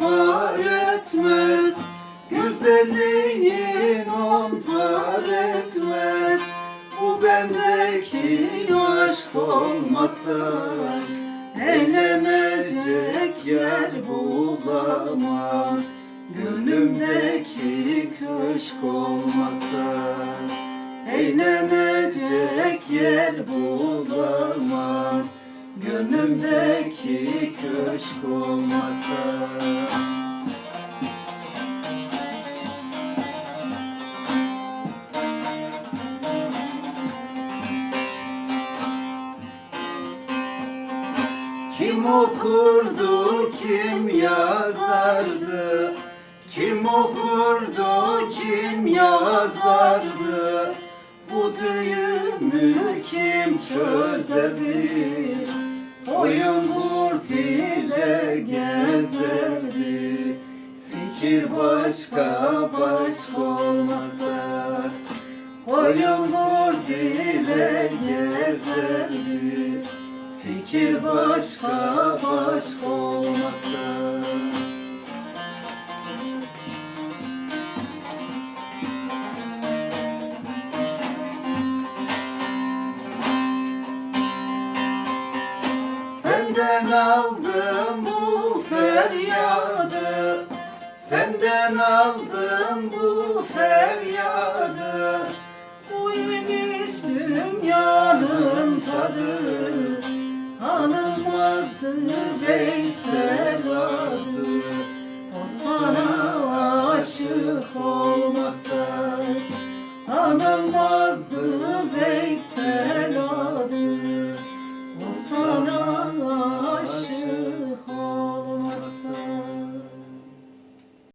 par etmez. Güzelliğin on par etmez. Bu bendeki aşk olmasa Eğlenecek yer bulamam. Gönlümdeki köşk olmasa Eğlenecek yer bulamam. Gönlümdeki köşk olmasa Kim okurdu, kim yazardı? Kim okurdu, kim yazardı? Bu düğümü kim çözerdi? Fikir başka başka olmasa Oyun kurt ile gezerdi. Fikir başka başka olmasa Senden aldım Senden aldım bu feryadı. Bu imiş dünyanın tadı. Anılmazdı Veysel adı O sana aşık olmasa Anılmazdı Veysel